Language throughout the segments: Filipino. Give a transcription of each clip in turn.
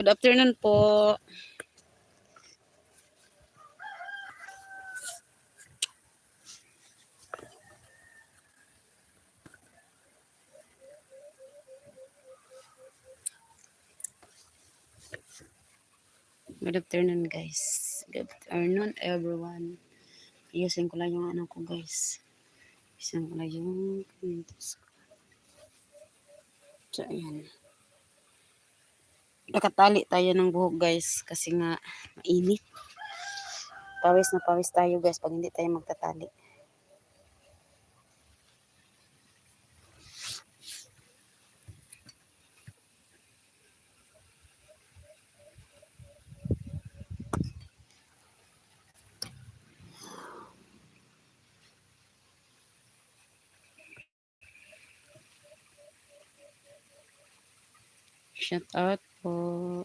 Good afternoon po. Good afternoon guys. Good afternoon everyone. Ayusin ko lang yung ano ko guys. Ayusin ko lang yung comments ko. So ayan. Nakatali tayo ng buhok guys kasi nga mainit. Pawis na pawis tayo guys pag hindi tayo magtatali. Shout out po.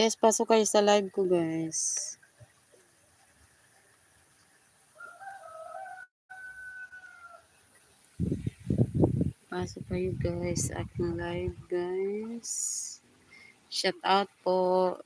Guys, pasok kayo sa live ko guys. Pasok kayo guys aking live guys. Shout out po.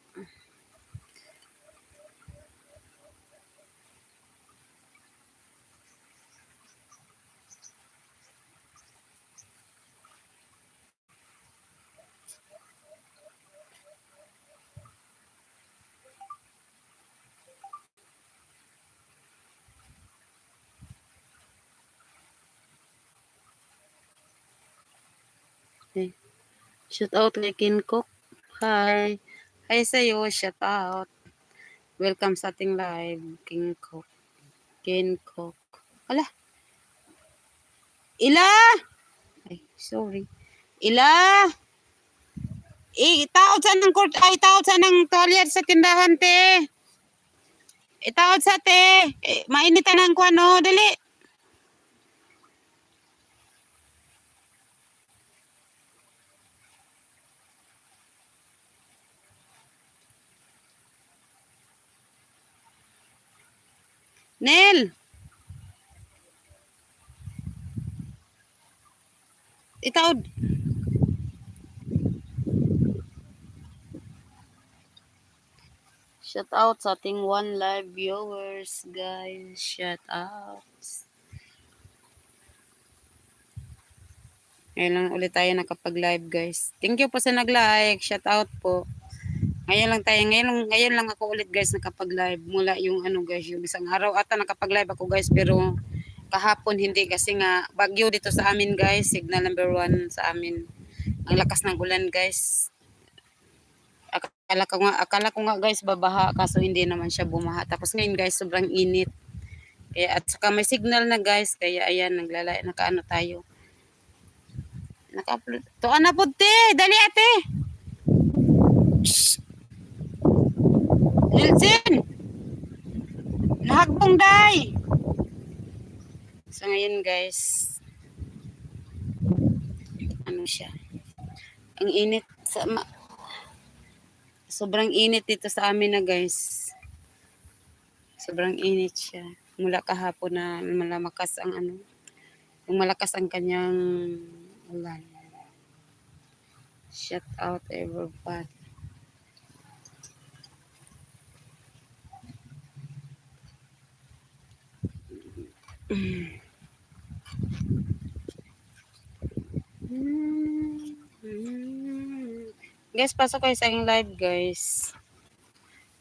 Okay. Shout out kay Kin Cook. Hi. Hi sa'yo. Shout out. Welcome sa ating live. King Cook. Kin Cook. Ala. Ila! Ay, sorry. Ila! Itaod sa ng court, ay, itaod sa ng tuwalyad sa tindahan, te. Itaod sa, te. Eh, mainitan ang kwano, dali. Nel! Itaod. Shout out sa ating one live viewers, guys. Shout out. Ngayon lang ulit tayo nakapag-live, guys. Thank you po sa nag-like. Shout out po. Ngayon lang tayo, ngayon, ngayon lang ako ulit guys nakapag-live mula yung ano guys, yung isang araw ata nakapag-live ako guys pero kahapon hindi kasi nga bagyo dito sa amin guys, signal number one sa amin. Ang lakas ng ulan guys. Akala ko nga, akala ko nga guys babaha kaso hindi naman siya bumaha. Tapos ngayon guys sobrang init. Kaya at saka may signal na guys kaya ayan naglalay nakaano tayo. Naka-upload. To ana po te, dali ate. Lilsin! Nahagbong day! So ngayon guys, ano siya? Ang init sa ma- sobrang init dito sa amin na guys. Sobrang init siya. Mula kahapon na malamakas ang ano, yung malakas ang kanyang ulan. Shout out everybody. Guys, pasok kayo sa aking live, guys.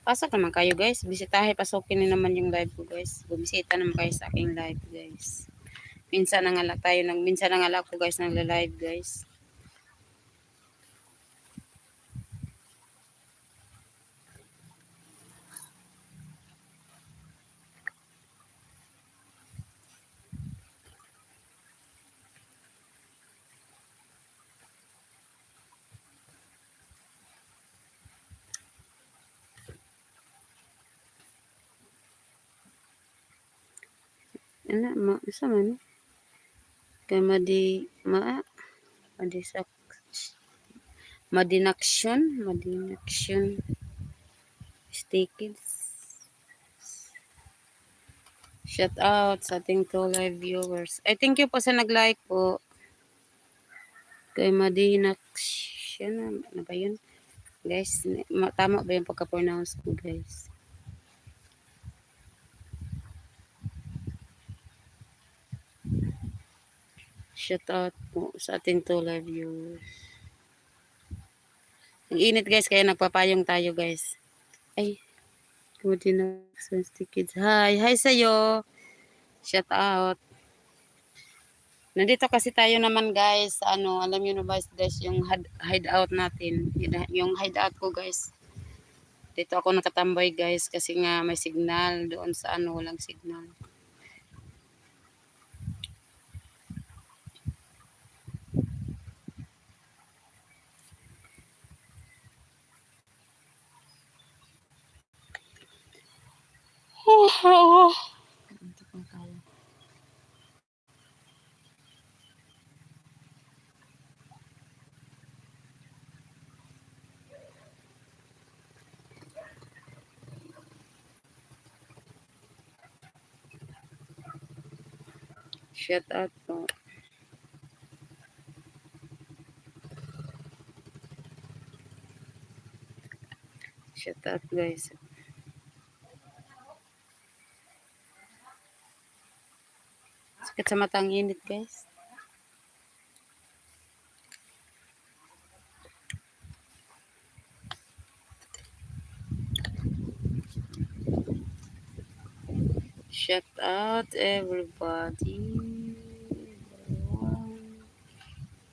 Pasok naman kayo, guys. Bisitahin, pasukin niyo naman yung live ko, guys. Bumisita naman kayo sa aking live, guys. Minsan na nga tayo, minsan na nga ako, guys, nagla-live, guys. Ana ma isa man kay madi ma madisak madinaksyon madinaksyon stay kids Shout out sa ating two live viewers. I thank you po sa nag-like po. Kay Madinaksyon. Ano ba yun? Guys, ma- tama ba yung pagka-pronounce ko guys? Shout out po sa ating live viewers. Ang init guys, kaya nagpapayong tayo guys. Ay, good enough. Sensitive kids. Hi, hi sa'yo. Shout out. Nandito kasi tayo naman guys, ano, alam niyo na ba guys, yung hide- hideout natin. Yung hideout ko guys. Dito ako nakatambay guys kasi nga may signal doon sa ano, walang signal. Dito pa tayo. Shout out po. Shout out guys. Sakit sa matang init guys. Shout out everybody.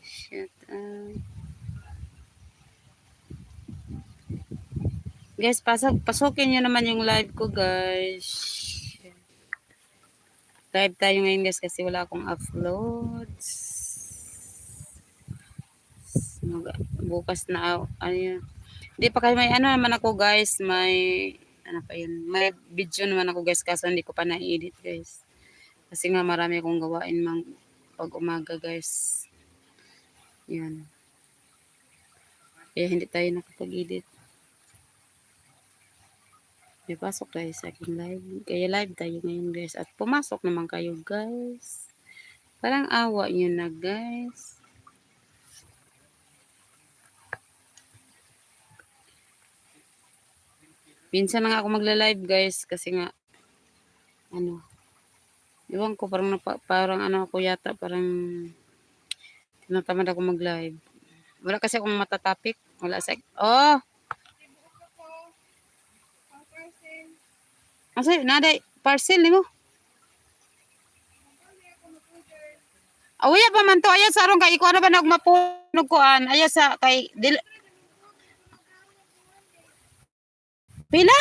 Shout out. Guys, pasok, pasukin nyo naman yung live ko, guys. Live tayo ngayon, guys, kasi wala akong uploads. Mag- Bukas na, ano yun. Hindi pa kayo may ano naman ako, guys. May, ano pa yun, may video naman ako, guys, kaso hindi ko pa na-edit, guys. Kasi nga marami akong gawain mang pag umaga, guys. Yan. Kaya hindi tayo nakapag-edit. May pasok tayo sa aking live. Kaya live tayo ngayon guys. At pumasok naman kayo guys. Parang awa nyo na guys. Minsan na nga ako magla-live guys. Kasi nga, ano, iwan ko parang, parang ano ako yata, parang tinatamad ako mag-live. Wala kasi akong matatapik. Wala sa, oh! Asa, naday, parcel ni mo. Awya pa man to, ayaw sa arong kay ikuha na ba nagmapunog kuan, ayaw sa kay, dil... Pila?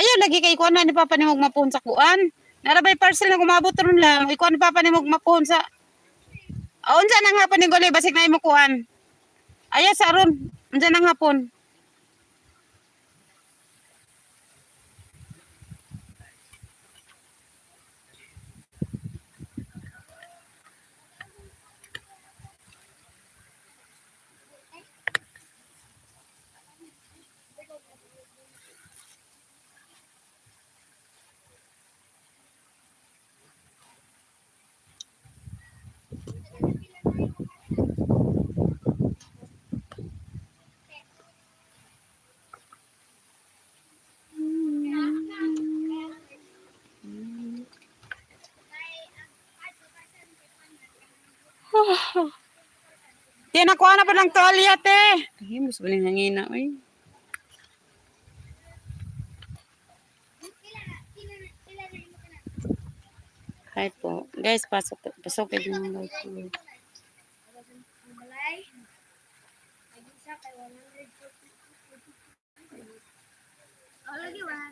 Ayaw lagi kay ikuha na ni Papa ni magmapuhon sa kuan. Narabay parcel na kumabot ron lang, ikuha ni Papa ni magmapuhon sa... Ah, unsa na nga pa ni Goli, basig na imo kuan. Ayaw sa aron, unsa na nga pon. Tiyan nakuha na pa ng tuwalya, te. Ay, mas baling hangina, oy. Hi po. Guys, pasok, pasok kayo ng live ko. lagi wala.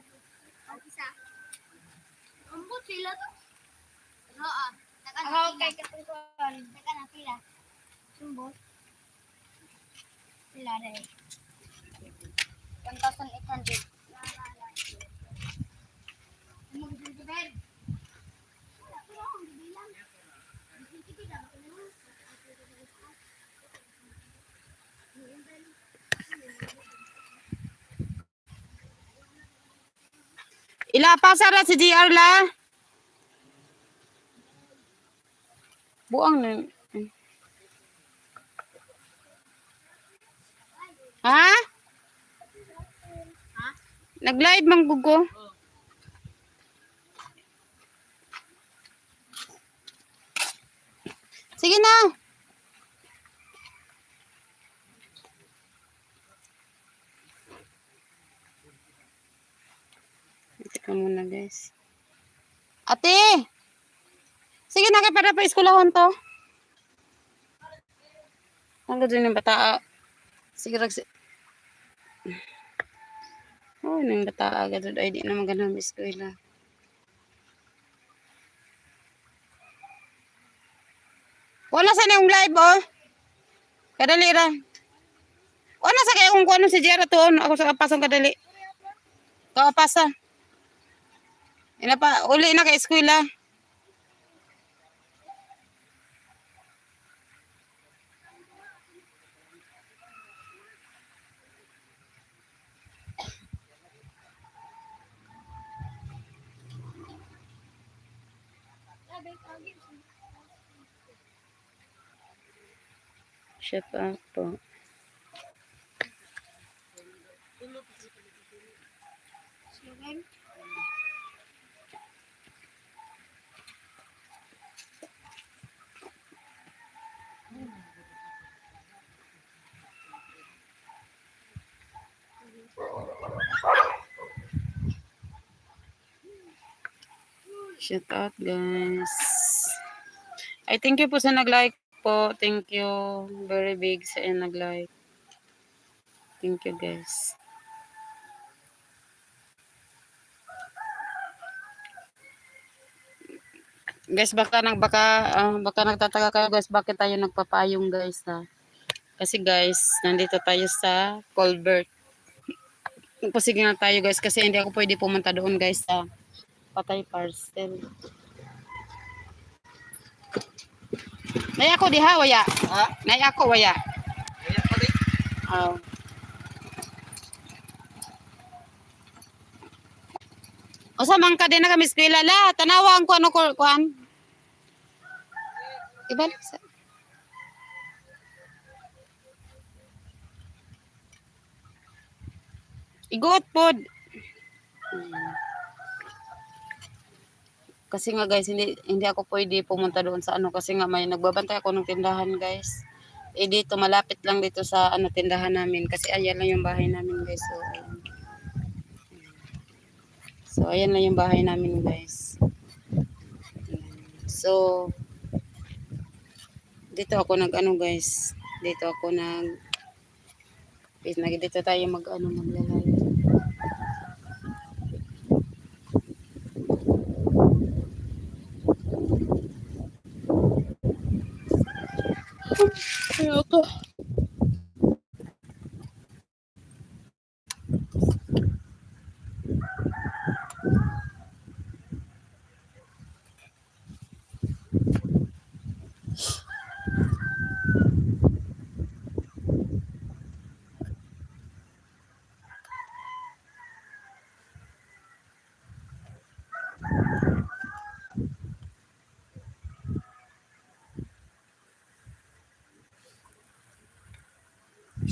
Ang isa. Ambot sila to. Oo. Ako kay katutuan. Teka na pila. Sumbot. Pila rin. 1,800. Ila pasara si GR la. Buang na. Ha? Nag-live mang gugo. Sige na. Ito muna guys. Ate! Sige na para pa eskwelahon to. Ang ganda yung bata. Sige rag Oh, nang bata agad ay di na maganda ang eskwela. Wala sa yung live oh. Kadali ra. Wala sa kaya kung kuano si Jera to ako sa pasong kadali. Kaapasa. Ina pa uli na kay eskwela. Shut up po. Shout out guys. I thank you po sa nag-like po. Thank you. Very big sa nag-like. Thank you guys. Guys, baka nag baka ah, baka nagtataka kayo guys bakit tayo nagpapayong guys ha. Kasi guys, nandito tayo sa Colbert. Pasige na tayo guys kasi hindi ako pwede pumunta doon guys sa patay parcel. Nay ako diha waya. Ha? Nay ako waya. Kaya pa rin. Oh. Usa man ka din na kami eskwela la, tanawa ang kuano ko kuan. Ibalik sa Igot pod. Hmm. Kasi nga guys, hindi hindi ako pwede pumunta doon sa ano kasi nga may nagbabantay ako ng tindahan guys. Eh dito malapit lang dito sa ano tindahan namin kasi ayan lang yung bahay namin guys. So ayan. So ayan lang yung bahay namin guys. So dito ako nag ano guys. Dito ako nag dito tayo mag ano maglalay.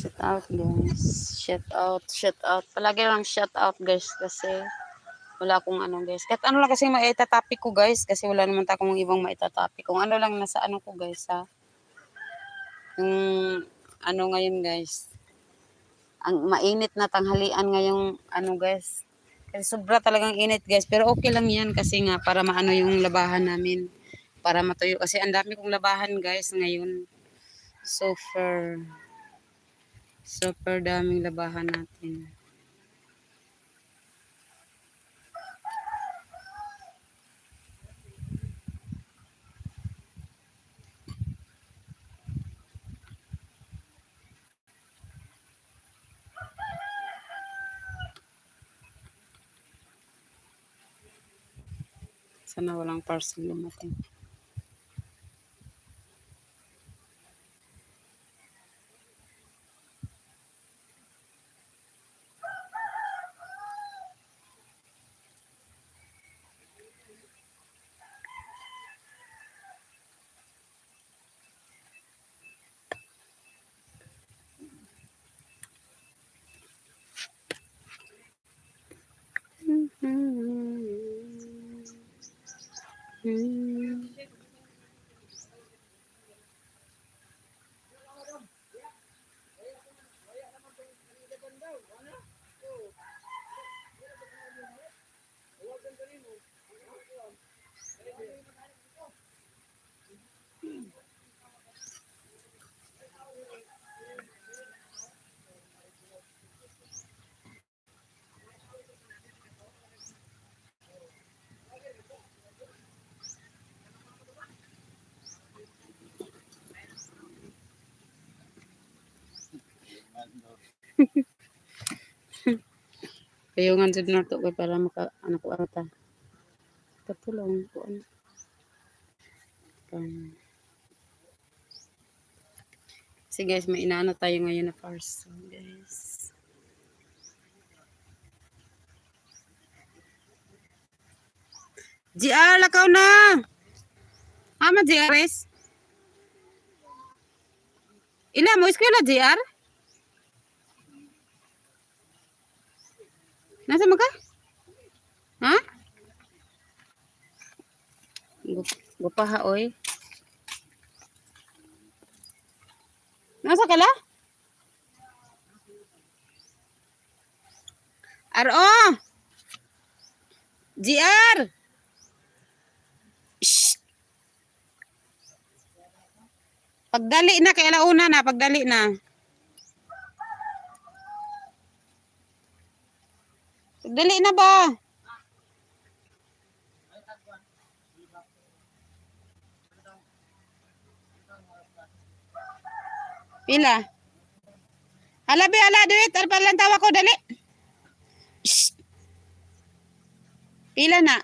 Shout out guys. Shout out, shout out. Palagi lang shout out guys kasi wala akong ano guys. Kahit ano lang kasi maitatopic ko guys kasi wala naman akong ibang maitatopic. Kung ano lang nasa ano ko guys ha. Yung ano ngayon guys. Ang mainit na tanghalian ngayong ano guys. Kasi sobra talagang init guys. Pero okay lang yan kasi nga para maano yung labahan namin. Para matuyo. Kasi ang dami kong labahan guys ngayon. Super. Super daming labahan natin. Sana walang parcel lumating. 嗯。Kayungan jud na to kay para maka anak ko ata. Katulong ko ano. Um, Kasi guys, may inaano tayo ngayon na parcel, guys. GR, lakaw na! Ama, GRS? Ila mo, eskwela, GR? Nasa mo ka? Ha? Gup- Gupaha, oy. Nasa ka la? Aro! GR! Shh! Pagdali na, kay alauna na, pagdali na. Pagdali na ba? Pila? Hala, be, hala, duit. Ano pala ang tawa ko, dali. Shh. Pila na?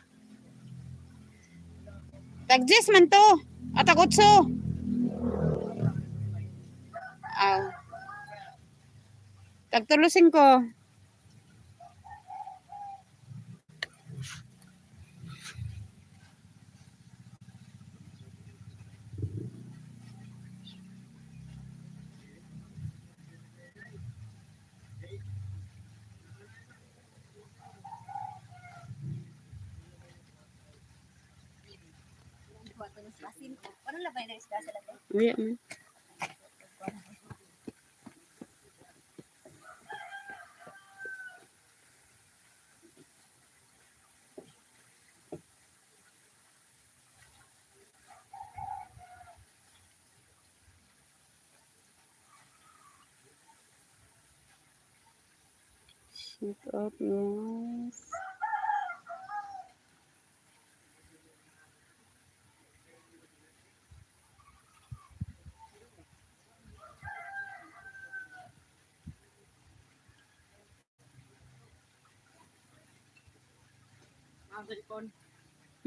Tagjis man to. At akutso. Aw. Tagtulusin ko. Ano labay na isda sa out, yes.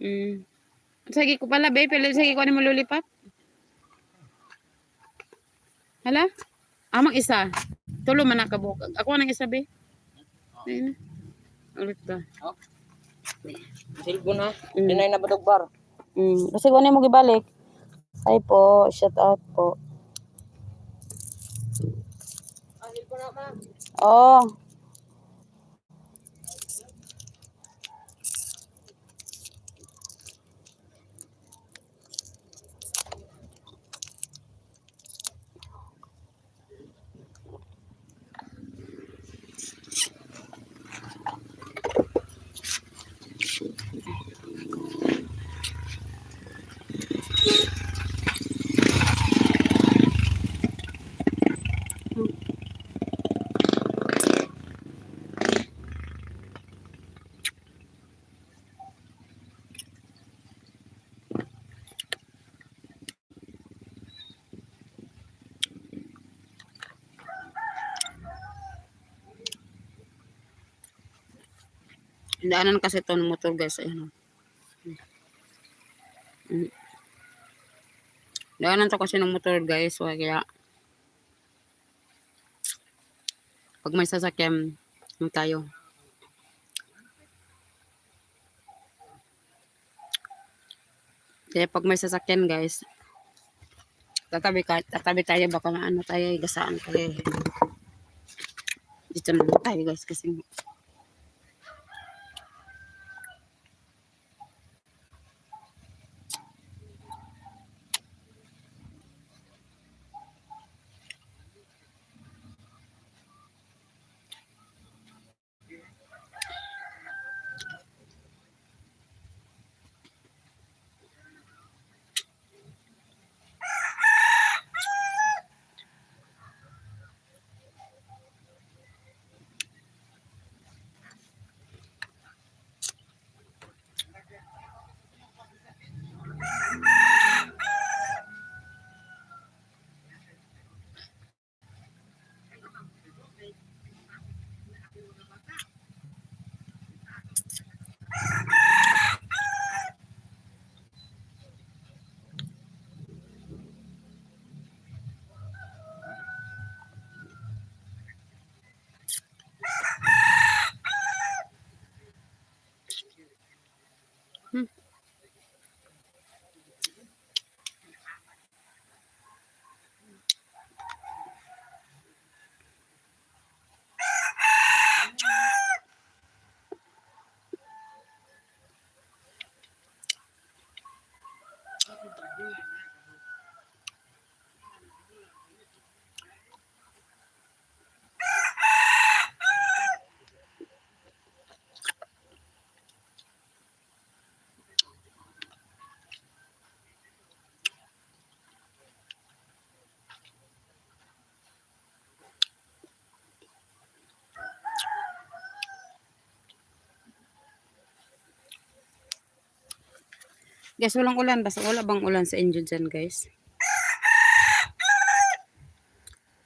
Mm. Sige ko pala, babe. Pala sige ko ano mo lulipat. Hala? Amang isa. Tulo man nakabukag. Ako nang isa, babe. Ayun na. Ulit ka. Silbo na. Mm. Dinay na badugbar. Mm. Kasi kung ano mo gibalik. Ay po, shout out po. Ah, silbo na ma. Oh. Daanan kasi ito ng motor guys. Ayun. oh. Daanan to kasi ng motor guys. So, kaya pag may sasakyan, ano tayo. Kaya pag may sasakyan guys, tatabi, tatabi tayo baka ano tayo, gasaan tayo. Dito na tayo guys kasi Guys, walang ulan. Basta wala bang ulan sa inyo dyan, guys?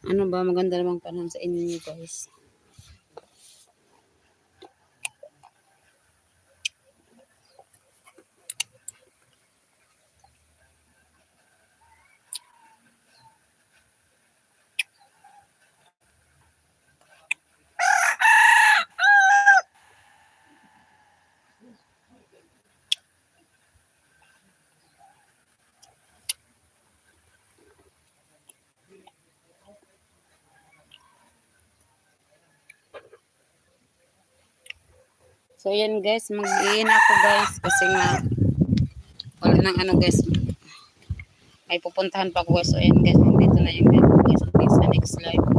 Ano ba? Maganda namang panahon sa inyo, guys. So, yan guys. Mag-iin ako guys. Kasi nga, wala nang ano guys. May pupuntahan pa ako guys. So, yan guys. Nandito na yung guys. Sa next live.